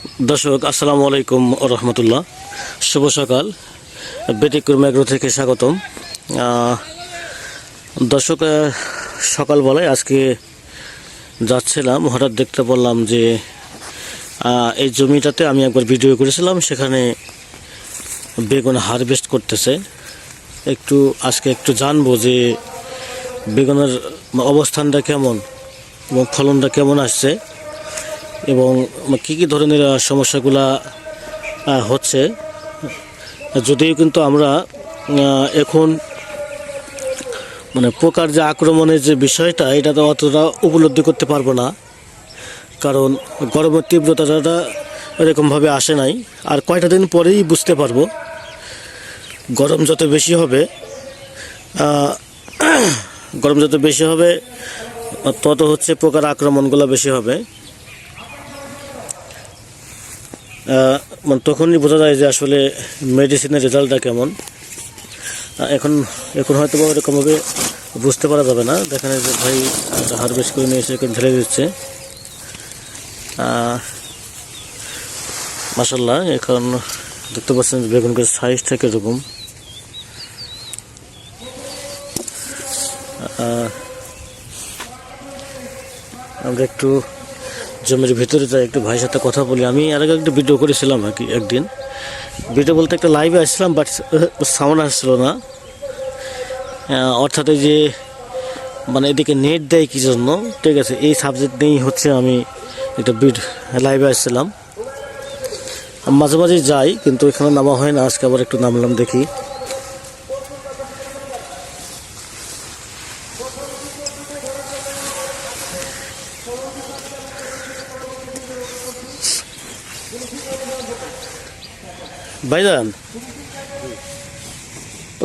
দর্শক, আসসালামু আলাইকুম রহমতুল্লাহ। শুভ সকাল। ব্যতিক্রম এগ্রো থেকে স্বাগতম। দর্শক সকালবেলায় আজকে যাচ্ছিলাম, হঠাৎ দেখতে পারলাম যে এই জমিটাতে আমি একবার ভিডিও করেছিলাম, সেখানে বেগুন হারভেস্ট করতেছে। একটু, আজকে একটু জানব যে, বেগুনের অবস্থানটা কেমন এবং ফলনটা কেমন আসছে। এবং কী কী ধরনের সমস্যাগুলা হচ্ছে, যদিও কিন্তু আমরা এখন মানে পোকার যে আক্রমণের যে বিষয়টা, এটা তো অতটা উপলব্ধি করতে পারব না। কারণ গরমের তীব্রতাটা এরকমভাবে আসে নাই। আর কয়টা দিন পরেই বুঝতে পারব। গরম যত বেশি হবে গরম যত বেশি হবে, তত হচ্ছে পোকার আক্রমণগুলো বেশি হবে। মানে তখনই বোঝা যায় যে আসলে মেডিসিনের রেজাল্টটা কেমন। এখন এখন হয়তো বা ওরকমভাবে বুঝতে পারা যাবে না। দেখেন যে ভাই হারভেস্ট করে নিয়ে এসে এখানে ঢেলে দিচ্ছে। মাসাল্লাহ এখন দেখতে পাচ্ছেন বেগুন গাছের সাইজটা কীরকম আহ, আমরা একটু জমির ভিতরে যাই একটু ভাইয়ের সাথে কথা বলি। আমি আর আগে একটা ভিডিও করেছিলাম আর কি একদিন। ভিডিও বলতে একটা লাইভে আসছিলাম বাট সাউন্ড আসছিল না। অর্থাৎ এই যে মানে এদিকে নেট দেয় কি জন্য, ঠিক আছে, এই সাবজেক্ট নিয়েই হচ্ছে আমি একটা বিড লাইভে আসছিলাম। মাঝে মাঝে যাই, কিন্তু এখানে নামা হয় না, আজকে আবার একটু নামলাম দেখি। ভাইজান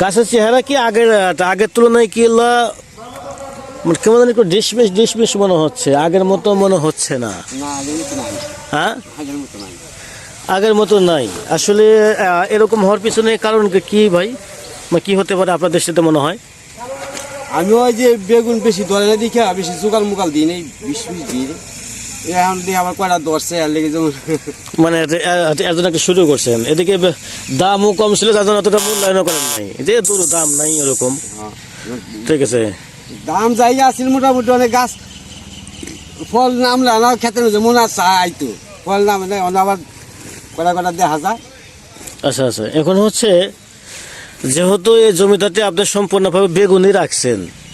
গাছের চেহারা কি আগের আগের তুলনায় কি মানে কেমন একটু ডিসমিস ডিসমিস মনে হচ্ছে আগের মতো মনে হচ্ছে না। হ্যাঁ? আগের মতো নাই। আসলে এরকম হওয়ার পিছনে কারণ কি- ভাই? মানে কি হতে পারে আপনাদের সাথে মনে হয়? আমি ওই যে বেগুন বেশি ধরে দেখে বেশি জোগাল মুগাল দিই নেই বিশ বিশ দিই এখন দিয়ে আবার কয়টা ধরছে আর লেগে যেমন। মানে এত- শুরু করছেন। এদিকে দামও কম ছিল যার জন্য অতটা মূল্যায়ন করেন নাই। যে দাম নাই এরকম। ঠিক আছে। দাম যাই আসছিল মোটামুটি অনেক গাছ ফল নামলে না খেতে মনে আছে আইতো ফল অন্য আবার কয়টা কয়টা দেখা যায়। আচ্ছা আচ্ছা। এখন হচ্ছে যেহেতু এই জমিটাতে আপনি সম্পূর্ণভাবে বেগুনই রাখছেন হ্যাঁ।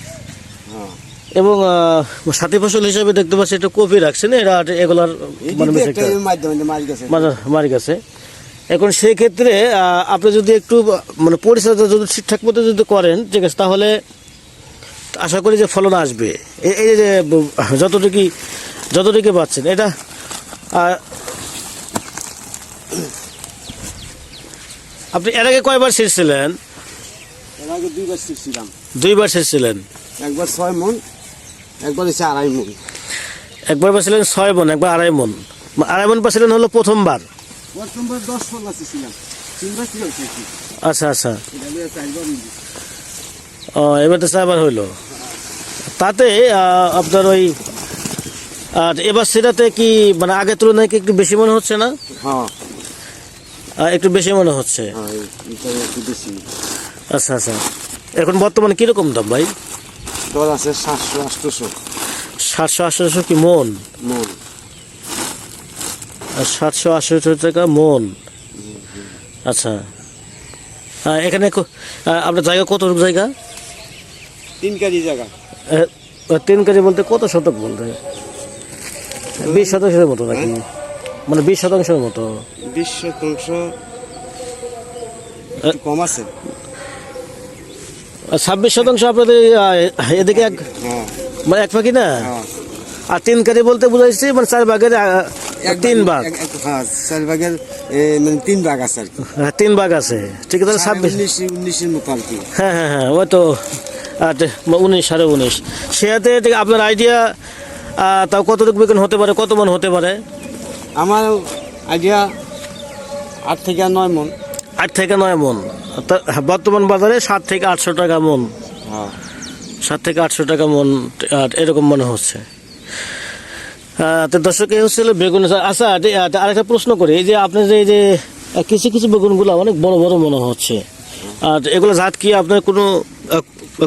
এবং সাথী ফসল হিসাবে দেখতে পাচ্ছি একটা কপি রাখছেন এরা এগুলার এই মানে মারি গেছে? মারা- মারি এখন সেই ক্ষেত্রে আপনি যদি একটু মানে পরিচর্যা যদি ঠিকঠাক মতো যদি করেন ঠিক আছে তাহলে আশা করি যে ফলন আসবে। এই যে যতটুকু যতটুকু পাচ্ছেন এটা আপনি এর আগে কয়বার ছিঁড়ছিলেন? এর আগে দুইবার ছিলাম দুইবার ছিঁড়ছিলেন। একবার ছয় মন একবার হচ্ছে আড়াই মন। একবার পাচ্ছিলেন ছয় মন একবার আড়াই মন। আড়াই মন পাচ্ছিলেন হলো প্রথমবার। প্রথমবার দশ ছিল আচ্ছা আচ্ছা। ও এবার তো চারবার হইল। তাতে আপনার ওই আর এবার সেটাতে কি মানে আগের তুলনায় কি একটু বেশি মনে হচ্ছে না? হ্যাঁ। একটু বেশি মনে হচ্ছে। হ্যাঁ আচ্ছা আচ্ছা। এখন বর্তমানে কীরকম দাম ভাই? দর আছে সাতশো আটশোশো সাতশো আটশোশো কি মন? মন। আর সাতশো আটশোশো টাকা মন। আচ্ছা। এখানে আপনার জায়গা কত জায়গা? তিন কেজি জায়গা। তিন কেজি বলতে কত শতক বলতে? বিশ শতাংশের মতো নাকি? মানে বিশ শতাংশের মতো। বিশ শতাংশ কম আছে। ছাব্বিশ শতাংশ আপনাদের এদিকে এক মানে এক পাখি না? হ্যাঁ। আর তিন কারি বলতে বুঝাইছি মানে চার ভাগের তিন ভাগ এক- হ্যাঁ চার ভাগের মানে তিন ভাগ আছে হ্যাঁ, তিন ভাগ আছে। ঠিক আছে তাহলে ছাব্বিশ উনিশের মতো আর কি। হ্যাঁ হ্যাঁ হ্যাঁ ওই তো আট, উনিশ সাড়ে উনিশ। ঠিক আপনার আইডিয়া তাও কতটুকু বেগুন হতে পারে কত মন হতে পারে? আমার আইডিয়া আট থেকে নয় মন। আট থেকে নয় মন। তা- বর্তমান বাজারে সাত থেকে আটশো টাকা মন। হ্যাঁ। সাত থেকে আটশো টাকা মন এরকম মনে হচ্ছে। তো দর্শক এই হচ্ছিল বেগুন। আচ্ছা এ- আ- আরেকটা প্রশ্ন করি। এই যে আপনার যে এই যে কিছু কিছু বেগুনগুলো অনেক বড় বড় মনে হচ্ছে। আর এগুলো জাত কি আপনার কোনো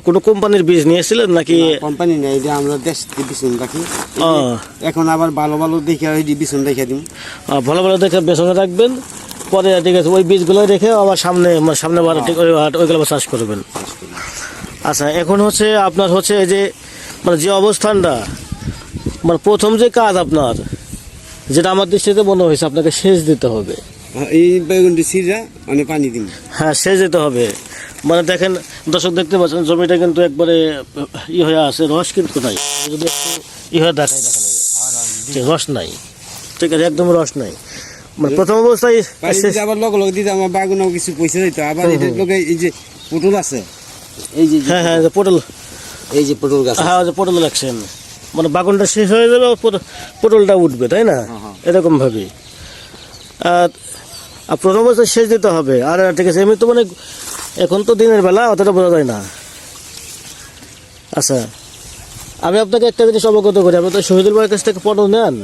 কোনো কোম্পানির বীজ নিয়েছিলেন নাকি? কোম্পানি নেই। যে আমরা দেশ থেকে বিছুন রাখি। এখন আবার ভালো ভালো দেখে বিছুন রেখে দিম। ভালো ভালো দেখে বেসনে রাখবেন। পরে ঠিক আছে ওই বীজগুলো রেখে আবার সামনে মানে সামনে বার ঠিক ওইগুলো আবার চাষ করবেন। আচ্ছা এখন হচ্ছে আপনার হচ্ছে এই যে মানে যে অবস্থানটা মানে প্রথম যে কাজ আপনার যেটা আমার দৃষ্টিতে মনে হয়েছে আপনাকে সেচ দিতে হবে। হ্যাঁ, এই বেগুনটি সিরা মানে পানি দিম হ্যাঁ সেচ দিতে হবে। মানে দেখেন দর্শক দেখতে পাচ্ছেন জমিটা কিন্তু একবারে ই হয়ে আছে রস কিন্তু নাই। যদি একটু ই হয়ে দেখাই দেখা রস নাই। ঠিক আছে একদম রস নাই। মানে প্রথম অবস্থায় আবার লগে লগে দিতে আমার বাগুনাও কিছু পয়সা দিতে আবার এটার লগে এই যে পটল আছে। এই যে হ্যাঁ হ্যাঁ যে পটল। এই যে পটল গাছ হ্যাঁ যে পটল লাগছেন মানে বাগানটা শেষ হয়ে যাবে পটলটা উঠবে তাই না? হ্যাঁ, হ্যাঁ। এরকম ভাবে আর আর প্রথম অবস্থায় শেষ দিতে হবে। আর ঠিক আছে এমনি তো মানে এখন তো দিনের বেলা অতটা বোঝা যায় না। আচ্ছা আমি আপনাকে একটা জিনিস অবগত করি। আপনি তো শহীদুল ভাইয়ের কাছ থেকে পটল নেন।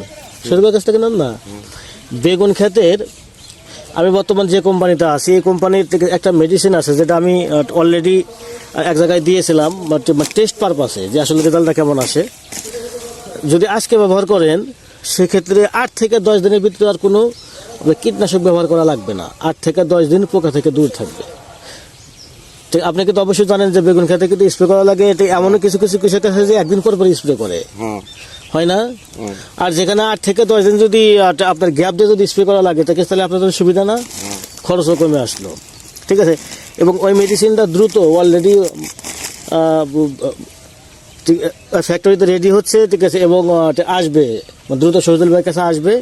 শহীদুল ভাইয়ের কাছ থেকে নেন না? বেগুন ক্ষেতের, আমি বর্তমান যে কোম্পানিতে আছি, এই কোম্পানির থেকে একটা মেডিসিন আছে যেটা আমি অলরেডি এক জায়গায় দিয়েছিলাম টেস্ট পারপাসে যে আসলে রেজাল্টটা কেমন আসে। যদি আজকে ব্যবহার করেন, সেক্ষেত্রে আট থেকে দশ দিনের ভিতরে আর কোনো কীটনাশক ব্যবহার করা লাগবে না। আট থেকে দশ দিন পোকা থেকে দূর থাকবে। ঠিক আপনি কিন্তু অবশ্যই জানেন যে বেগুন খেতে কিন্তু স্প্রে করা লাগে এটা এমনও কিছু কিছু কৃষক আছে যে একদিন পর পর স্প্রে করে। হ্যাঁ না? আর যেখানে আট থেকে দশ দিন যদি আপনার গ্যাপ দিয়ে যদি স্প্রে করা লাগে তাকে তাহলে আপনার জন্য সুবিধা না। খরচও কমে আসলো। ঠিক আছে? এবং ওই মেডিসিনটা দ্রুত অলরেডি ফ্যাক্টরিতে রেডি হচ্ছে ঠিক আছে? এবং আসবে। দ্রুত শহীদুল ভাইয়ের কাছে আসবে।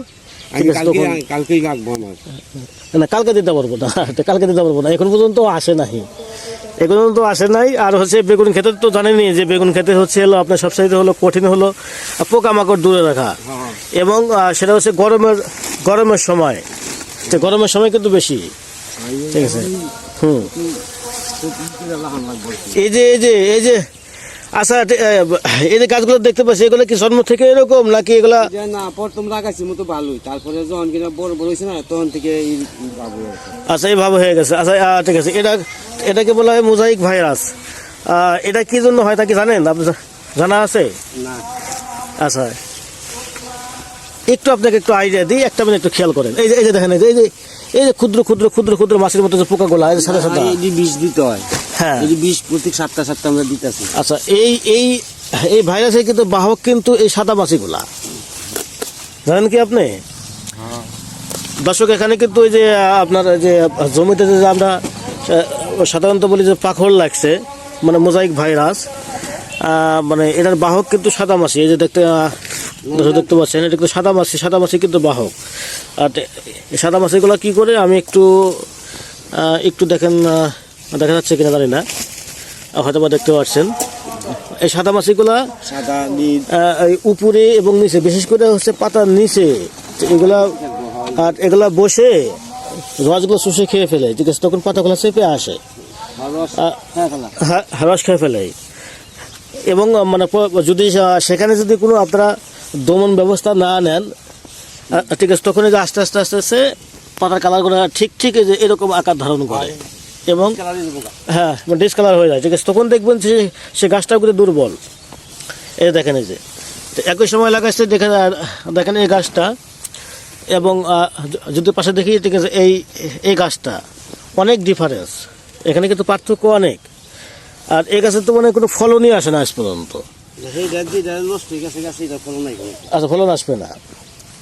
কালকে দিতে পারব না কালকে দিতে পারব না। এখন পর্যন্ত আসে নাই এখন তো আসে নাই। আর হচ্ছে বেগুন খেতে তো জানেনি যে বেগুন খেতে হচ্ছে হলো আপনার সবসাইতে হলো কঠিন হলো পোকামাকড় দূরে রাখা। হ্যাঁ। এবং সেটা হচ্ছে গরমের গরমের সময়। তো গরমের সময় কিন্তু বেশি। ঠিক আছে? হুম। এই যে এই যে এই যে আচ্ছা এই যে গাছগুলো দেখতে পাচ্ছি এগুলো কি জন্ম থেকে এরকম নাকি এগুলা না প্রথম লাগাইছি মতো ভালোই তারপরে যখন কিনা বড় বড় হয়েছে না তখন থেকে এই আচ্ছা এইভাবে হয়ে গেছে। আচ্ছা ঠিক আছে। এটা এটাকে বলা হয় মোজাইক ভাইরাস। এটা কি জন্য হয় তা কি জানেন? আপনি জানা আছে? না। আচ্ছা। একটু আপনাকে একটু আইডিয়া দিই একটা মিনিট একটু খেয়াল করেন। এই যে এই যে দেখেন এই যে এই যে ক্ষুদ্র ক্ষুদ্র ক্ষুদ্র ক্ষুদ্র মাছের মতো যে পোকাগুলো সাদা সাদা বিষ দিতে হয়। হ্যাঁ। এই বিষ প্রত্যেক সাতটা সাতটা আমরা দিতেছি। আচ্ছা এই এই এই ভাইরাসের কিন্তু বাহক কিন্তু এই সাদা মাছিগুলা জানেন কি আপনি? দর্শক এখানে কিন্তু ওই যে আপনার যে জমিতে যে আমরা সাধারণত বলি যে পাখর লাগছে মানে মোজাইক ভাইরাস মানে এটার বাহক কিন্তু সাদা মাছি এই যে দেখতে দেখতে পাচ্ছেন এটা কিন্তু সাদা মাছি সাদা মাছি কিন্তু বাহক। আর এই সাদা মাছিগুলো কি করে? আমি একটু একটু দেখেন দেখা যাচ্ছে কিনা জানি না। হয়তো বা দেখতে পাচ্ছেন এই সাদা মাছিগুলা উপরে এবং নিচে বিশেষ করে হচ্ছে পাতার নিচে এগুলা আর এগুলা বসে রসগুলো শুষে খেয়ে ফেলে ঠিক আছে তখন পাতাগুলো চেপে আসে। রস হ্যাঁ রস খেয়ে ফেলে। এবং মানে যদি সেখানে যদি কোনো আপনারা দমন ব্যবস্থা না নেন ঠিক আছে তখন যে আস্তে আস্তে আস্তে আস্তে পাতার কালারগুলো ঠিক ঠিক এই যে এরকম আকার ধারণ করে। এবং হ্যাঁ ডিসকালার হয়ে যায়। ঠিক আছে তখন দেখবেন যে সে গাছটা কিন্তু দুর্বল। এই দেখেন এই যে। একই সময় লাগাচ্ছে দেখে দেখেন এই গাছটা এবং যদি পাশে দেখি ঠিক আছে এই এই গাছটা। অনেক ডিফারেন্স এখানে কিন্তু পার্থক্য অনেক। আর এই গাছের তো মানে কোনো ফলনই আসে না আজ পর্যন্ত। আচ্ছা ফলন আসবে না।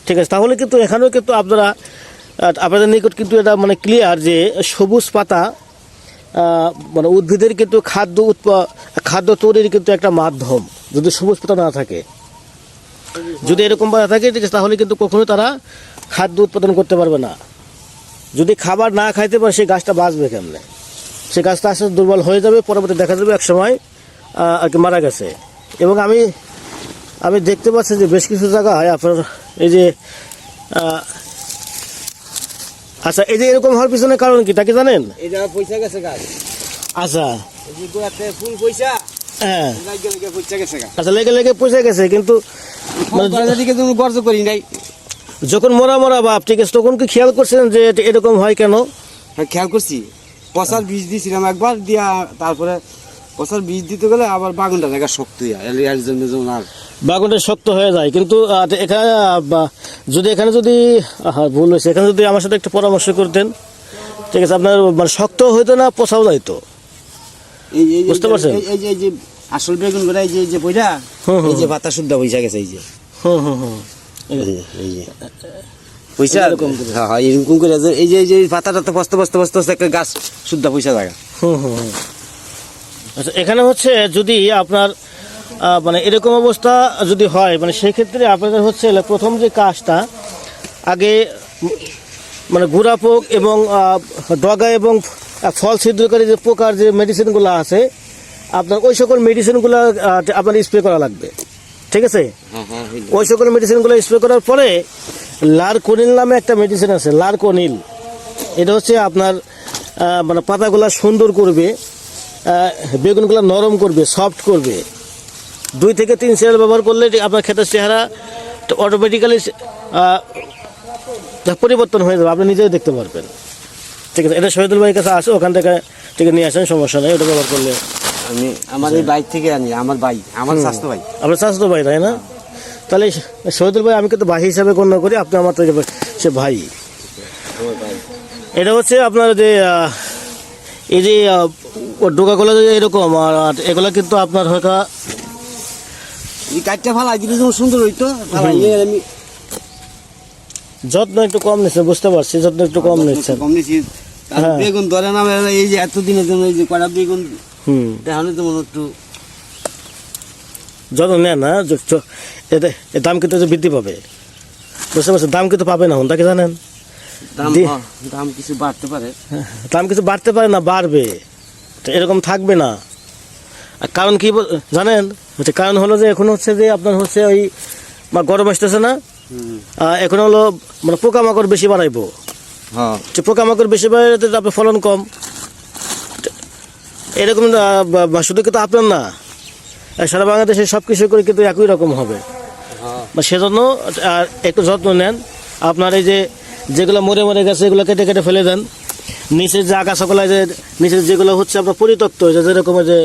ঠিক আছে তাহলে কিন্তু এখানেও কিন্তু আপনারা আপনাদের নিকট কিন্তু এটা মানে ক্লিয়ার যে সবুজ পাতা মানে উদ্ভিদের কিন্তু খাদ্য উৎপ খাদ্য তৈরির কিন্তু একটা মাধ্যম। যদি সবুজ পাতা না থাকে। যদি এরকম পাতা থাকে তাহলে কিন্তু কখনোই তারা খাদ্য উৎপাদন করতে পারবে না। যদি খাবার না খাইতে পারে, সেই গাছটা বাঁচবে কেমনে? সেই গাছটা আস্তে দুর্বল হয়ে যাবে, পরবর্তী দেখা যাবে এক সময় আর কি মারা গেছে। এবং আমি আমি দেখতে পাচ্ছি যে বেশ কিছু জায়গায় আপনার এই যে আচ্ছা এই যে এরকম হওয়ার পিছনে কারণ কি তাকে জানেন? এটা পয়সা গেছে গাছ আচ্ছা। এই যে গোড়াতে ফুল পয়সা হ্যাঁ। লাগে লাগে পচে গেছে গা। আচ্ছা লেগে লেগে পচে গেছে কিন্তু মানে দিকে তুমি গর্জ করি নাই। যখন মরা মরা ভাব ঠিক আছে তখন কি খেয়াল করছেন যে এরকম হয় কেন? হ্যাঁ, খেয়াল করছি। পচার বীজ দিয়েছিলাম একবার দিয়া তারপরে পচার বীজ দিতে গেলে আবার বাগুনটা জায়গা শক্ত হয়ে এর জন্য যেমন আর বাগুনটা শক্ত হয়ে যায় কিন্তু এখানে যদি এখানে যদি আহা, ভুল হয়েছে এখানে যদি আমার সাথে একটু পরামর্শ করতেন ঠিক আছে আপনার মানে শক্ত হইতো না পচাও যাইতো এই এই এই- বুঝতে পারছেন? এই- যে এই যে আসল বেগুনগুলা এই যে এই যে বইটা এই যে পাতা শুদ্ধ পয়সা গেছে এই যে হুম হুম হুম এই যে, এই যে পয়সা এরকম করে। হ্যাঁ হ্যাঁ এরকম করে এই যে এই যে পাতাটা তো বসতে বসতে বসতে একটা গাছ শুদ্ধ পয়সা জায়গা হুম হুম। আচ্ছা এখানে হচ্ছে যদি আপনার মানে এরকম অবস্থা যদি হয় মানে সেক্ষেত্রে আপনাদের হচ্ছে প্রথম যে কাজটা আগে মানে গুড়া পোক এবং ডগা এবং ফল ছিদ্রকারী যে পোকার যে মেডিসিনগুলো আছে আপনার ওই সকল মেডিসিনগুলো আপনার স্প্রে করা লাগবে। ঠিক আছে? হ্যাঁ হ্যাঁ ওই সকল মেডিসিনগুলো স্প্রে করার পরে লারকোনিল নামে একটা মেডিসিন আছে লারকোনিল। এটা হচ্ছে আপনার মানে পাতাগুলা সুন্দর করবে। বেগুনগুলো নরম করবে সফট করবে। দুই থেকে তিন সিরিয়াল ব্যবহার করলে আপনার ক্ষেতের চেহারা অটোমেটিক্যালি পরিবর্তন হয়ে যাবে। আপনি নিজেই দেখতে পারবেন। ঠিক আছে এটা শহীদুল ভাইয়ের কাছে আছে ওখান থেকে ঠিক নিয়ে আসেন সমস্যা নেই ওটা ব্যবহার করলে। আমি আমার এই বাইক থেকে আনি আমার ভাই আমার স্বাস্থ্য ভাই। আপনার স্বাস্থ্য ভাই তাই না? তাহলে শহীদুল ভাই আমি কিন্তু ভাই হিসাবে গণ্য করি আপনি আমার থেকে সে ভাই। এটা হচ্ছে আপনার যে এই যে ডোকাগুলো এরকম আর এগুলো কিন্তু আপনার হয়তো কাঠটা ফালাই দিলে যেমন সুন্দর হইতো আমি যত্ন একটু কম নিচ্ছে বুঝতে পারছি যত্ন একটু কম নিচ্ছেন। কম আর হ্যাঁ। বেগুন ধরে না এই যে এতদিনের জন্য এই যে কটা বেগুন হুম। তাহলে তো মনে একটু যত্ন নেন না য- য- এতে দাম কিন্তু বৃদ্ধি পাবে। বুঝতে পারছেন দাম কিন্তু পাবে না তাকে জানেন? দাম হ্যাঁ, দাম কিছু বাড়তে পারে। দাম কিছু বাড়তে পারে না বাড়বে। তো এরকম থাকবে না। আর কারণ কি জানেন? হচ্ছে কারণ হলো যে এখন হচ্ছে যে আপনার হচ্ছে ওই বা গরম আসতেছে না। এখন হলো মানে পোকামাকড় বেশি বাড়াইবো। হ্যাঁ। যে পোকামাকড় বেশি বাড়াইলে তো আপনার ফলন কম। এরকম শুধু কিন্তু আপনার না। সারা বাংলাদেশে সব কিছু করে কিন্তু একই রকম হবে। হ্যাঁ। বা সেজন্য আর একটু যত্ন নেন। আপনার এই যে যেগুলো মরে মরে গেছে এগুলো কেটে কেটে ফেলে দেন। নিচের যে আগাছাগুলো যে নিচের যেগুলো হচ্ছে আপনার পরিত্যক্ত হয়েছে যেরকম যে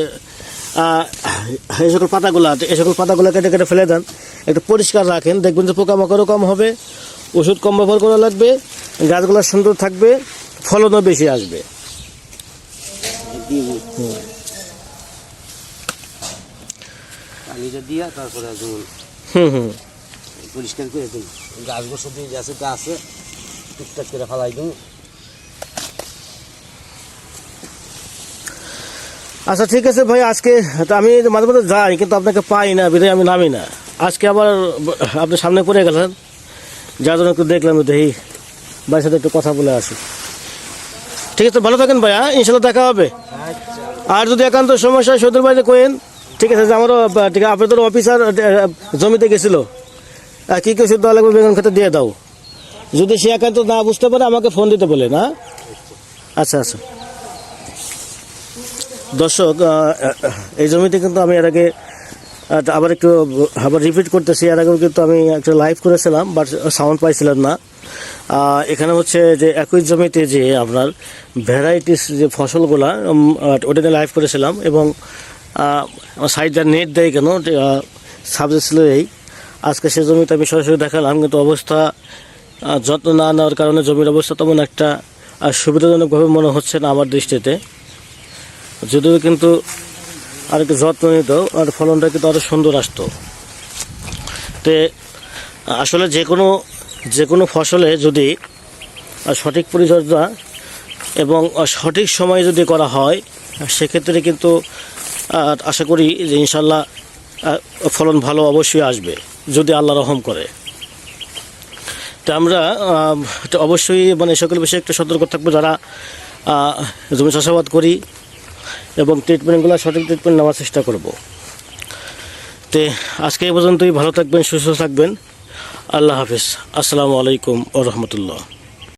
এই সকল পাতাগুলো আছে এই সকল পাতাগুলো কেটে কেটে ফেলে দেন। একটু পরিষ্কার রাখেন দেখবেন যে পোকামাকড়ও কম হবে ওষুধ কম ব্যবহার করা লাগবে গাছগুলো সুন্দর থাকবে ফলনও বেশি আসবে। পানিটা দিয়া তারপরে হুম হুম। পরিষ্কার করে দিই গাছ গোছ দিয়ে যে আছে তা আছে টুকটাক করে ফেলাই দিই আচ্ছা ঠিক আছে ভাই, আজকে আমি মাঝে মাঝে যাই, কিন্তু আপনাকে পাই না, বিদায় আমি নামি না। আজকে আবার আপনি সামনে পড়ে গেলেন, যার জন্য একটু দেখলাম দেখি, ভাইয়ের সাথে একটু কথা বলে আসি। ঠিক আছে, ভালো থাকেন ভাইয়া ইনশাল্লাহ দেখা হবে। আর যদি একান্ত সমস্যা হয়, সদর বাড়িতে কোয়েন ঠিক আছে, যে আমারও ঠিক আছে, আপনাদের অফিসার জমিতে গেছিল। কী কী ওষুধ লাগবে বেগুন খেতে দিয়ে দাও। যদি সে একান্ত না বুঝতে পারে, আমাকে ফোন দিতে বলে না আচ্ছা আচ্ছা। দর্শক এই জমিতে কিন্তু আমি এর আগে আবার একটু, আবার রিপিট করতেছি। এর আগেও কিন্তু আমি একটা লাইভ করেছিলাম বাট সাউন্ড পাইছিলাম না। এখানে হচ্ছে যে একই জমিতে যে আপনার ভ্যারাইটিস যে ফসলগুলা ওটা নিয়ে লাইভ করেছিলাম এবং আমার সাইডটা নেট দেয় কেন সাবজেক্ট ছিল এই। আজকে সে জমিতে আমি সরাসরি দেখালাম, কিন্তু অবস্থা যত্ন না নেওয়ার কারণে জমির অবস্থা তেমন একটা সুবিধাজনকভাবে মনে হচ্ছে না আমার দৃষ্টিতে। যদিও কিন্তু আর একটু যত্ন নিত আর ফলনটা কিন্তু আরও সুন্দর আসতো। তে আসলে যে কোনো যে কোনো ফসলে যদি সঠিক পরিচর্যা এবং সঠিক সময়ে যদি করা হয়, সেক্ষেত্রে কিন্তু আশা করি যে ইনশাল্লাহ ফলন ভালো অবশ্যই আসবে, যদি আল্লাহ রহম করে। তো আমরা অবশ্যই মানে সকল বিষয়ে একটু সতর্ক থাকব যারা জমি চাষাবাদ করি এবং ট্রিটমেন্টগুলো সঠিক ট্রিটমেন্ট নেওয়ার চেষ্টা করব। তে আজকে এই পর্যন্তই, ভালো থাকবেন, সুস্থ থাকবেন। আল্লাহ হাফিজ। আসসালামু আলাইকুম ও রহমতুল্লাহ।